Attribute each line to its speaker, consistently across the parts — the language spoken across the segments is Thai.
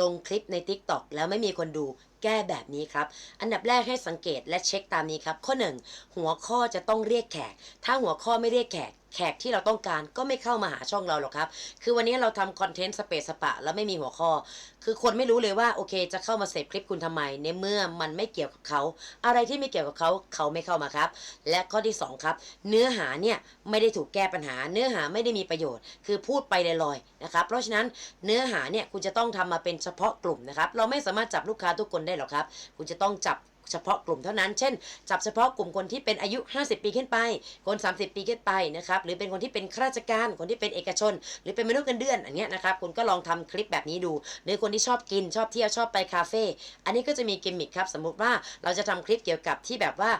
Speaker 1: ลงคลิปใน t ิ k t o k แล้วไม่มีคนดู แก้แบบนี้ครับ อันดับแรกให้สังเกตและเช็คตามนี้ครับ ข้อ 1 หัวข้อจะต้องเรียกแขก ถ้าหัวข้อไม่เรียกแขกแขกที่เราต้องการก็ไม่เข้ามาหาช่องเราหรอกครับ คือวันนี้เราทำคอนเทนต์สเปซสปะ แล้วไม่มีหัวข้อ คือคนไม่รู้เลยว่าโอเค จะเข้ามาเสพคลิปคุณทำไม ในเมื่อมันไม่เกี่ยวกับเขา อะไรที่ไม่เกี่ยวกับเขาเขาไม่เข้ามาครับ และข้อที่สองครับ เนื้อหาเนี่ยไม่ได้ถูกแก้ปัญหา เนื้อหาไม่ได้มีประโยชน์ คือพูดไปลอยๆนะครับ เพราะฉะนั้นเนื้อหาเนี่ยคุณจะต้องทำมาเป็นเฉพาะกลุ่มนะครับ เราไม่สามารถจับลูกค้าทุกคนได้หรอกครับ คุณจะต้องจับเฉพาะกลุ่มเท่านั้น เช่น จับเฉพาะกลุ่มคนที่เป็นอายุ 50 ปีขึ้นไป คน 30 ปีขึ้นไปนะครับ หรือเป็นคนที่เป็นข้าราชการ คนที่เป็นเอกชน หรือเป็นมนุษย์เงินเดือน อันนี้นะครับ คุณก็ลองทำคลิปแบบนี้ดู หรือคนที่ชอบกิน ชอบเที่ยว ชอบไปคาเฟ่ อันนี้ก็จะมีกิมมิคครับ สมมุติว่าเราจะทำคลิปเกี่ยวกับที่แบบว่า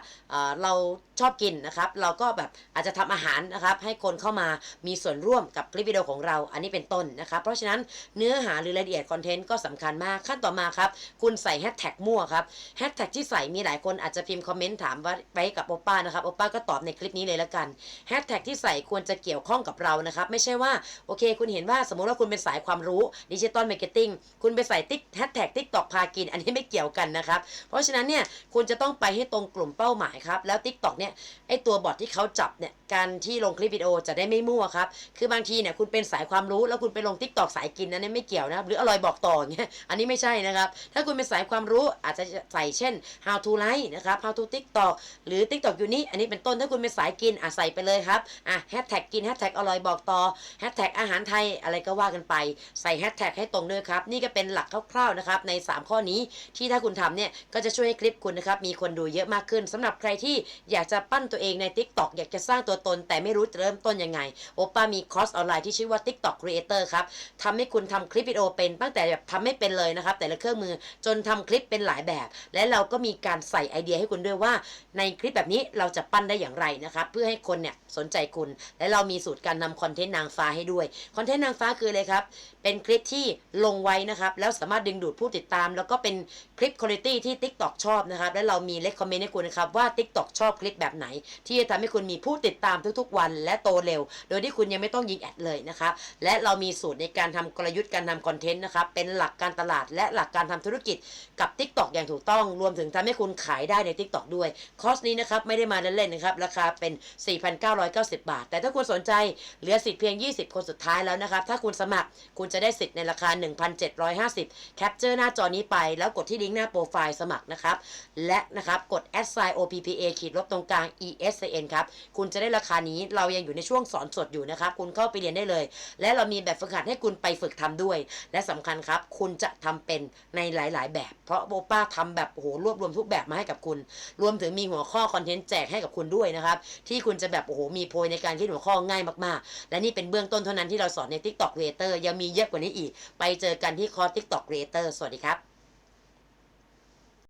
Speaker 1: เรา ชอบกินนะครับ เราก็แบบอาจจะทำอาหารนะครับ ให้คนเข้ามามีส่วนร่วมกับคลิปวิดีโอของเรา อันนี้เป็นต้นนะครับ เพราะฉะนั้นเนื้อหาหรือรายละเอียดคอนเทนต์ก็สำคัญมากขั้นต่อมาครับ คุณใส่แฮชแท็กมั่วครับแฮชแท็กที่ใส่มีหลายคนอาจจะพิมพ์คอมเมนต์ถามว่าไว้กับโอป้านะครับโอป้าก็ตอบในคลิปนี้เลยละกันแฮชแท็กที่ใส่ควรจะเกี่ยวข้องกับเรานะครับ ไม่ใช่ว่าโอเค คุณเห็นว่าสมมุติว่าคุณเป็นสายความรู้ดิจิตอลมาร์เก็ตติ้งคุณไปใส่ติ๊กแฮชแท็กติ๊กตอกพากิน อันนี้ไม่เกี่ยวกันนะครับ เพราะฉะนั้นเนี่ยคุณจะต้องไปให้ตรงกลุ่มเป้าหมายครับแล้ว Tik t o อกเนี่ยไอ้ตัวบอทที่เขาจับเนี่ยการที่ลงคลิปวิดีโอจะได้ไม่มั่วครับ คือบางทีเนี่ยคุณเป็นสายความรู้แล้วคุณไปลง Tik t o อกสายกินนั้นไม่เกี่ยวนะครับหรืออร่อยบอกต่ออย่างเงี้ยอันนี้ไม่ใช่นะครับ ถ้าคุณเป็นสายความรู้อาจจะใส่เช่น how to like นะครับ how to TikTok หรือ TikTok อยู่นี่อันนี้เป็นต้นถ้าคุณเป็นสายกินอะใส่ไปเลยครับอะแฮชแท็กกินแฮชแท็กอร่อยบอกต่อแฮชแท็กอาหารไทยอะไรก็ว่ากันไป ใส่แฮชแท็กให้ตรงด้วยครับ นี่ก็เป็นหลักคร่าวๆนะครับใน 3 ข้อนี้ที่ถ้าคุณทำเนี่ยก็จะช่วยให้คลิปคุณนะครับมีคนดูเยอะมากขึ้นสำหรับใครที่อยากจะปั้นตัวเองใน TikTok อยากจะสร้างตัวตน แต่ไม่รู้จะเริ่มต้นยังไงโอป้ามีคอร์สออนไลน์ที่ชื่อว่า TikTok Creator ครับทำให้คุณทำคลิปวิดีโอเป็นตั้งแต่แบบทำไม่เป็นเลยนะครับ แต่ละเครื่องมือจนทำคลิปเป็นหลายแบบ และเราก็มีการใส่ไอเดียให้คุณด้วยว่า ในคลิปแบบนี้เราจะปั้นได้อย่างไรนะครับเพื่อให้คนเนี่ยสนใจคุณ และเรามีสูตรการนำคอนเทนต์นางฟ้าให้ด้วยคอนเทนต์นางฟ้าคืออะไรครับเป็นคลิปที่ลงไว้นะครับแล้วสามารถดึงดูดผู้ติดตาม แล้วก็เป็นคลิปคุณภาพที่ TikTok ชอบนะครับและเรามีเลคคอมเมนต์ให้คุณนะครับว่า TikTok ชอบคลิปแบบไหน ที่จะทำให้คุณมีผู้ติดตามามทุกๆวันและโตเร็ว โดยที่คุณยังไม่ต้องยิงแอดเลยนะครับ และเรามีสูตรในการทำกลยุทธ์การทำคอนเทนต์นะครับ เป็นหลักการตลาดและหลักการทำธุรกิจกับ TikTok อย่างถูกต้อง รวมถึงทำให้คุณขายได้ใน TikTok ด้วย คอร์สนี้นะครับไม่ได้มาเล่นๆนะครับ ราคาเป็น 4,990 บาท แต่ถ้าคุณสนใจเหลือสิทธิ์เพียง 20 คนสุดท้ายแล้วนะครับ ถ้าคุณสมัครคุณจะได้สิทธิ์ในราคา 1,750 แคปเจอร์หน้าจอนี้ไปแล้วกดที่ลิงก์หน้าโปรไฟล์สมัครนะครับ และนะครับกด s i OPPA ขีดลบตรงกลาง ESN ครับ คุณจะได้ราคานี้เรายังอยู่ในช่วงสอนสดอยู่นะครับ คุณเข้าไปเรียนได้เลย และเรามีแบบฝึกหัดให้คุณไปฝึกทำด้วย และสำคัญครับ คุณจะทำเป็นในหลาย ๆ แบบ เพราะโบป้าทำแบบโอ้โหรวบรวมทุกแบบมาให้กับคุณ รวมถึงมีหัวข้อคอนเทนต์แจกให้กับคุณด้วยนะครับ ที่คุณจะแบบโอ้โหมีโพยในการคิดหัวข้อง่ายมาก ๆ และนี่เป็นเบื้องต้นเท่านั้นที่เราสอนใน TikTok Creator ยังมีเยอะกว่านี้อีก ไปเจอกันที่คอร์ส TikTok Creator สวัสดีครับ